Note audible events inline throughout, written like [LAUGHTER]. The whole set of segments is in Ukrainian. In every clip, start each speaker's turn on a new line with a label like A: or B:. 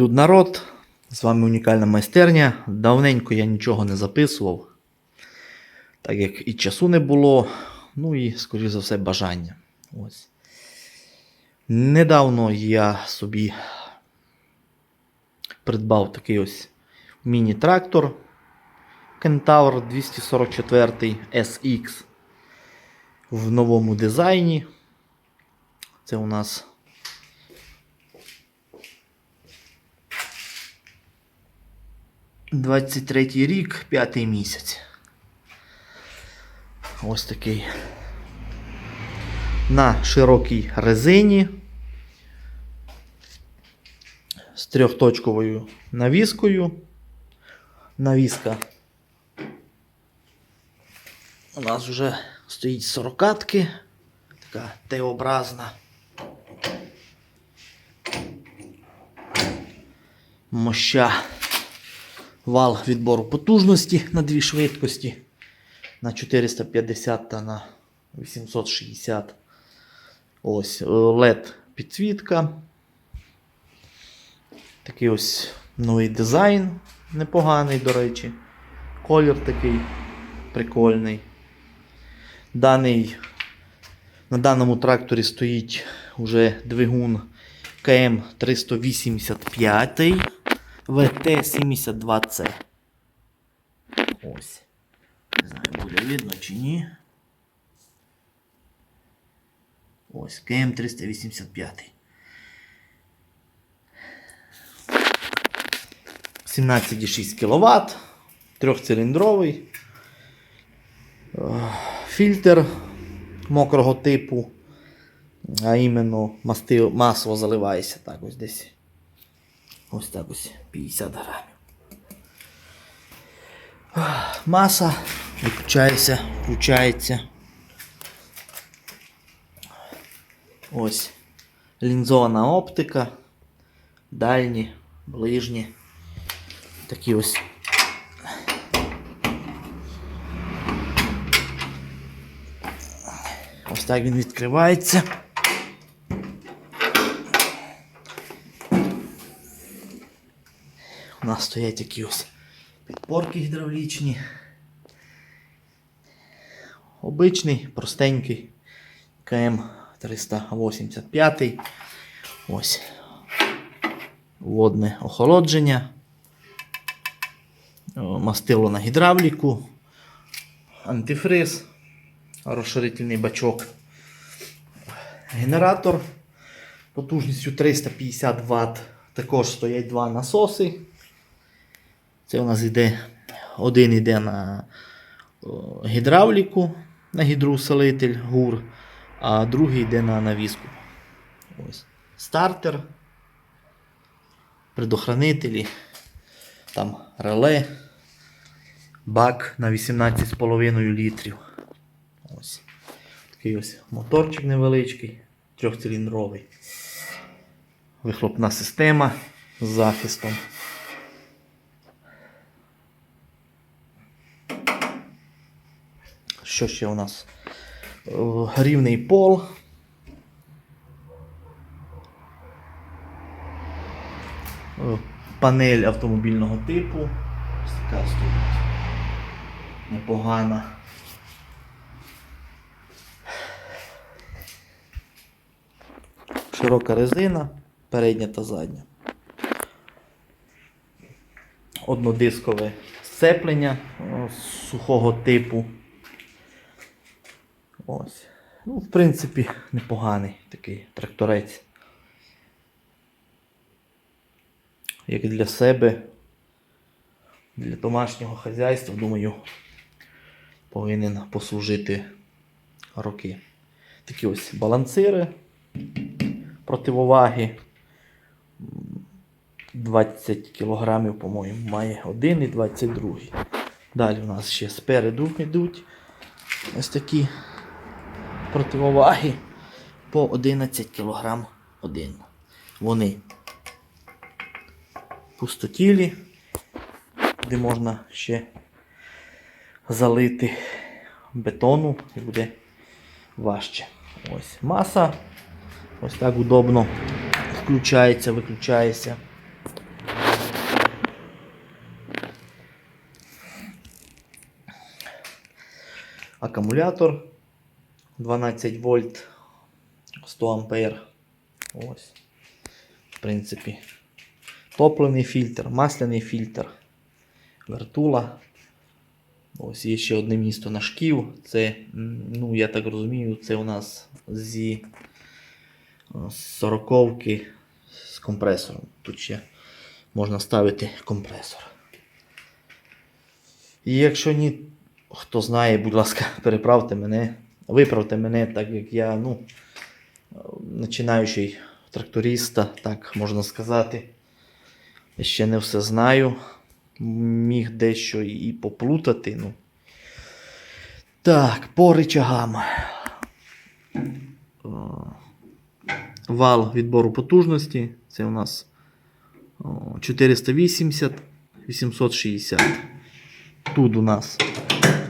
A: Салют народ! З вами унікальна майстерня. Давненько я нічого не записував, так як і часу не було, ну і, скоріш за все, бажання. Ось. Недавно я собі придбав такий ось міні-трактор Kentaur 244 SX в новому дизайні. Це у нас 23 рік, п'ятий місяць. Ось такий. На широкій резині. З трьохточковою навіскою. Навіска. У нас вже стоїть сорокатки. Така Т-образна. Моща вал відбору потужності на дві швидкості на 450 та на 860. Ось LED підсвітка. Такий ось новий дизайн, непоганий, до речі. Колір такий прикольний. Даний, на даному тракторі стоїть уже двигун КМ 385 ВТ-72C. Ось. Не знаю, буде видно чи ні. Ось, КМ385. 17,6 кВт. Трьохциліндровий. Е, Фільтр мокрого типу. А іменно масло заливається так ось десь. Ось так ось 50 грамів. Маса виключається, включається. Ось лінзована оптика. Дальні, ближні. Такі ось. Ось так він відкривається. Нас стоять такі ось підпорки гідравлічні. Обичний, простенький КМ 385. Ось. Водне охолодження. Мастило на гідравліку. Антифриз. Розширительний бачок. Генератор потужністю 350 Вт. Також стоять два насоси. Це у нас йде один йде на гідравліку, на гідроусилитель ГУР, а другий йде на навіску. Ось. Стартер, предохранителі, там реле, бак на 18,5 літрів. Ось. Такий ось моторчик невеличкий, трьохциліндровий. Вихлопна система з захистом. Що ще у нас? Е, Рівний пол. Е, Панель автомобільного типу. Ось така стоїть. Непогана. Широка резина, передня та задня. Однодискове сцеплення сухого типу. Ось. Ну, в принципі, непоганий такий тракторець. Як для себе, для домашнього хазяйства, думаю, повинен послужити роки. Такі ось балансири противоваги. 20 кг, по-моєму, має один і 22. Далі у нас ще спереду йдуть ось такі противоваги по 11 кг один. Вони пустотілі, де можна ще залити бетону і буде важче. Ось маса. Ось так удобно включається, виключається. Акумулятор 12 вольт 100 ампер. Ось. В принципі. Топливний фільтр, масляний фільтр, вертула. Ось є ще одне місто на шків. Це, ну я так розумію, це у нас зі 40 з компресором. Тут ще можна ставити компресор. І якщо ні, хто знає, будь ласка, [LAUGHS] переправте мене, виправте мене, так як я, ну, починаючий тракториста, так можна сказати. Ще не все знаю. Міг дещо і поплутати. Ну. Так, по речагам. Вал відбору потужності. Це у нас о, 480, 860. Тут у нас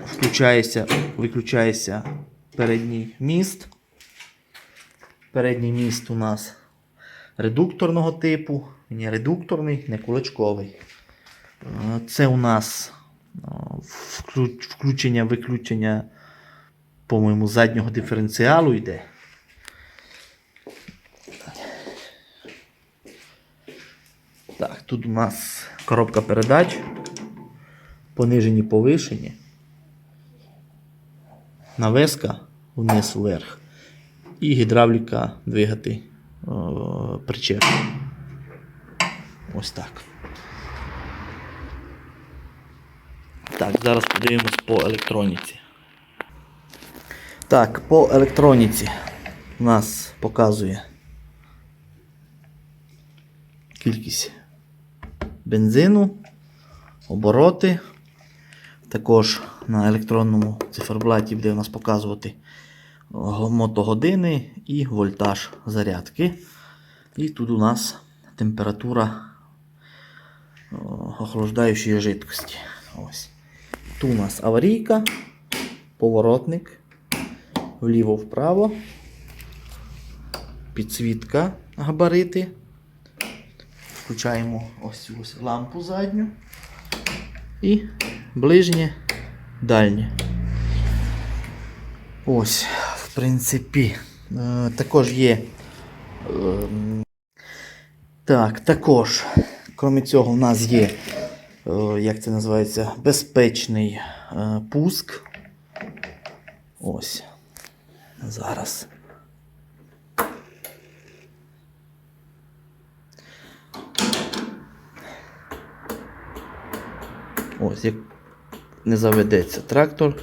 A: включається, виключається передній міст. Передній міст у нас редукторного типу. Не редукторний, не кулачковий. Е, Це у нас е, включення-виключення, по-моєму, заднього диференціалу йде. Так, тут у нас коробка передач. Понижені, повишені. Навеска вниз вверх. І гідравліка двигати о, причеп. Ось так. Так, зараз подивимось по електроніці. Так, по електроніці у нас показує кількість бензину, обороти. Також на електронному циферблаті буде у нас показувати мотогодини і вольтаж зарядки. І тут у нас температура охлаждаючої жидкості. Ось. Тут у нас аварійка, поворотник, вліво-вправо, підсвітка габарити. Включаємо ось цю лампу задню і ближнє, дальнє. Ось, в принципі, е, також є. ем, Так, також, крім цього, у нас є, е, як це називається, безпечний е, пуск. Ось. Зараз. Ось, як не заведеться трактор,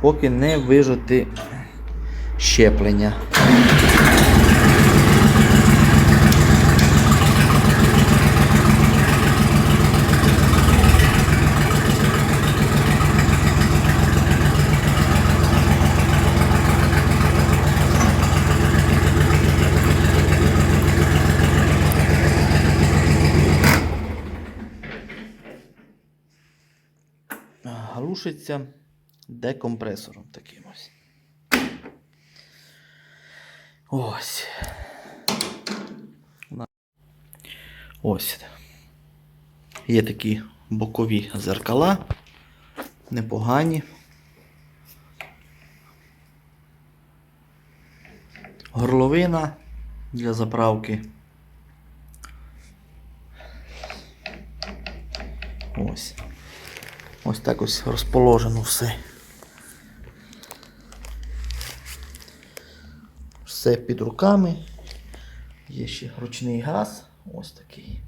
A: поки не вижати щеплення. Глушиться декомпресором таким ось. Ось. Ось. Є такі бокові зеркала. Непогані. Горловина для заправки. Ось. Ось так ось розположено все. Все під руками. Є ще ручний газ. Ось такий.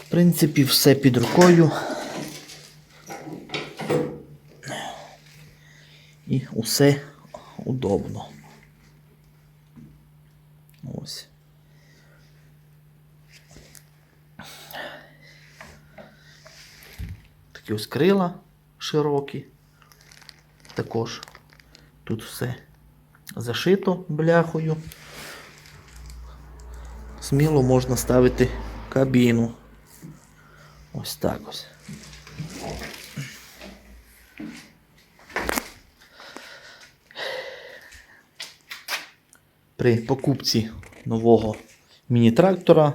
A: В принципі, все під рукою. І усе удобно. Ось. Такі ось крила широкі. Також тут все зашито бляхою. Сміло можна ставити кабіну. Ось так ось. При покупці нового міні-трактора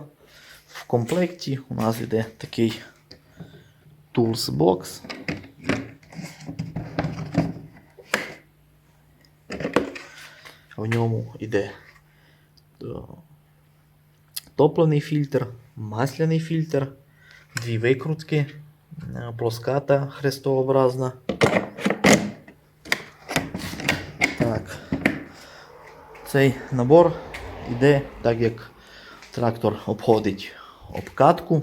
A: в комплекті у нас йде такий Tools Box. В ньому йде е, топливний фільтр, масляний фільтр, дві викрутки, е, плоската хрестообразна. Так. Цей набор йде так, як трактор обходить обкатку.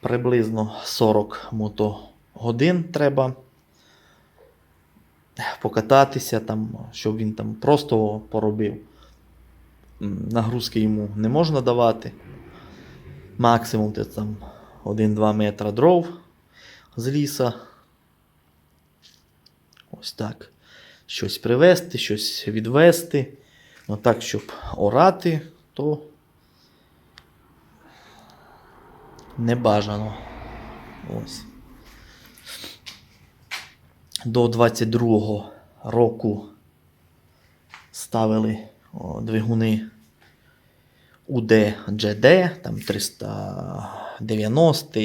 A: Приблизно 40 мотогодин треба покататися, там, щоб він там просто поробив. Нагрузки йому не можна давати. Максимум це там 1-2 метра дров з ліса. Ось так. Щось привезти, щось відвести. Ну так, щоб орати, то не бажано. Ось. До 22-го року ставили о, двигуни УД GD, там 390,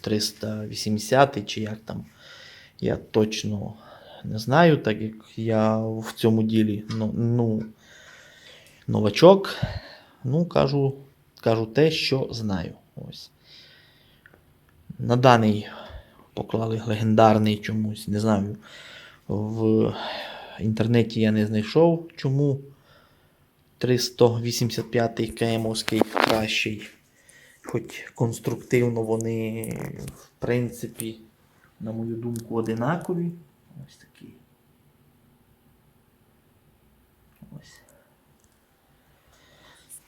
A: 380 чи як там. Я точно не знаю, так як я в цьому ділі ну, ну, новачок. Ну, кажу, кажу те, що знаю. Ось. На даний поклали легендарний чомусь, не знаю. В інтернеті я не знайшов чому 385-й КМовський кращий. Хоч конструктивно вони, в принципі, на мою думку, одинакові. Ось такі. Ось.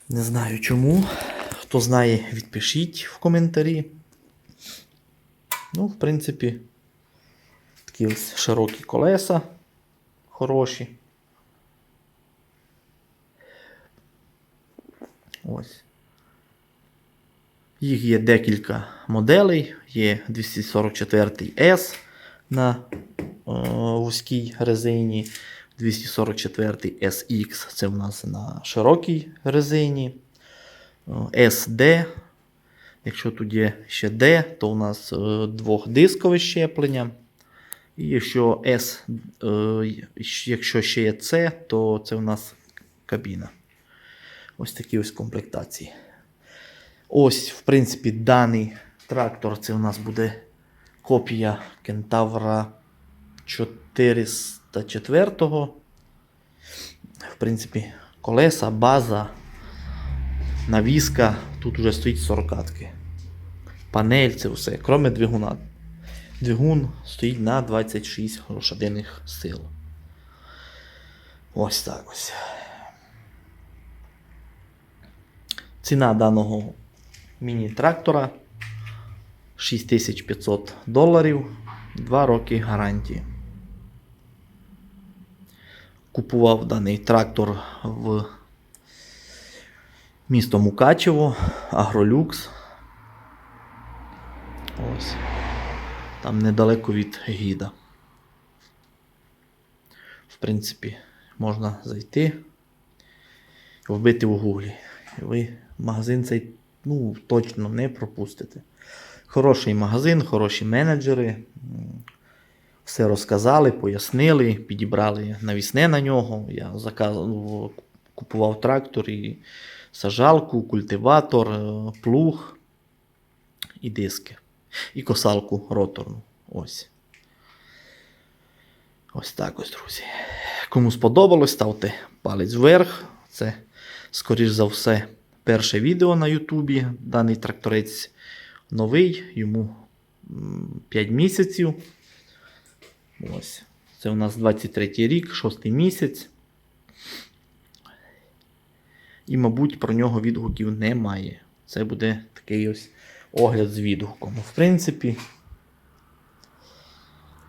A: Не знаю чому. Хто знає, відпишіть в коментарі. Ну, в принципі, такі ось широкі колеса хороші. Ось. Їх є декілька моделей. Є 244 S на е, вузькій резині, 244 SX це в нас на широкій резині. SD. Якщо тут є ще D, то у нас е, двохдискове щеплення. І якщо S, е, якщо ще є C, то це у нас кабіна. Ось такі ось комплектації. Ось, в принципі, даний трактор це у нас буде копія Кентавра 404. В принципі, колеса, база, навіска. Тут вже стоїть 40 -ки. Панель, це все, кроме двигуна. Двигун стоїть на 26 лошадиних сил. Ось так ось. Ціна даного міні-трактора 6500 доларів, 2 роки гарантії. Купував даний трактор в місто Мукачево, Агролюкс. Ось. Там недалеко від гіда. В принципі, можна зайти, вбити в гуглі. І ви магазин цей ну, точно не пропустите. Хороший магазин, хороші менеджери. Все розказали, пояснили, підібрали навісне на нього. Я заказував, купував трактор і сажалку, культиватор, е, плуг і диски. І косалку роторну. Ось. Ось так ось, друзі. Кому сподобалось, ставте палець вверх. Це, скоріш за все, перше відео на Ютубі. Даний тракторець новий, йому 5 місяців. Ось. Це у нас 23 рік, 6 місяць. І, мабуть, про нього відгуків немає. Це буде такий ось огляд з відгуком. В принципі,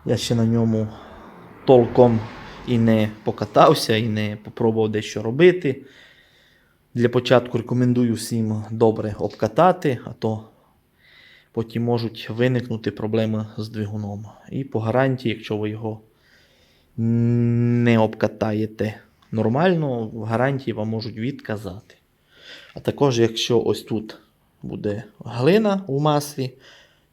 A: я ще на ньому толком і не покатався, і не попробував дещо робити. Для початку рекомендую всім добре обкатати, а то потім можуть виникнути проблеми з двигуном. І по гарантії, якщо ви його не обкатаєте нормально, в гарантії вам можуть відказати. А також, якщо ось тут буде глина у маслі,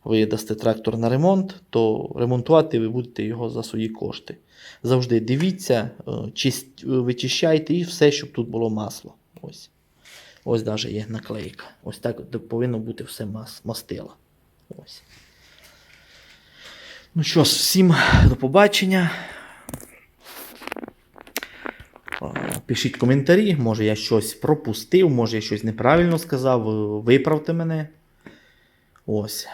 A: ви дасте трактор на ремонт, то ремонтувати ви будете його за свої кошти. Завжди дивіться, е, вичищайте і все, щоб тут було масло. Ось. Ось навіть є наклейка. Ось так повинно бути все мас, мастило. Ось. Ну що ж, всім до побачення. Пишіть коментарі, може я щось пропустив, може я щось неправильно сказав, виправте мене. Ось.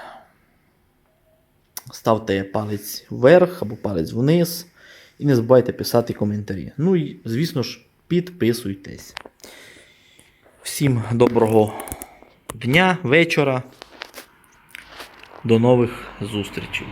A: Ставте палець вверх або палець вниз. І не забувайте писати коментарі. Ну і, звісно ж, підписуйтесь. Всім доброго дня, вечора. До нових зустрічей.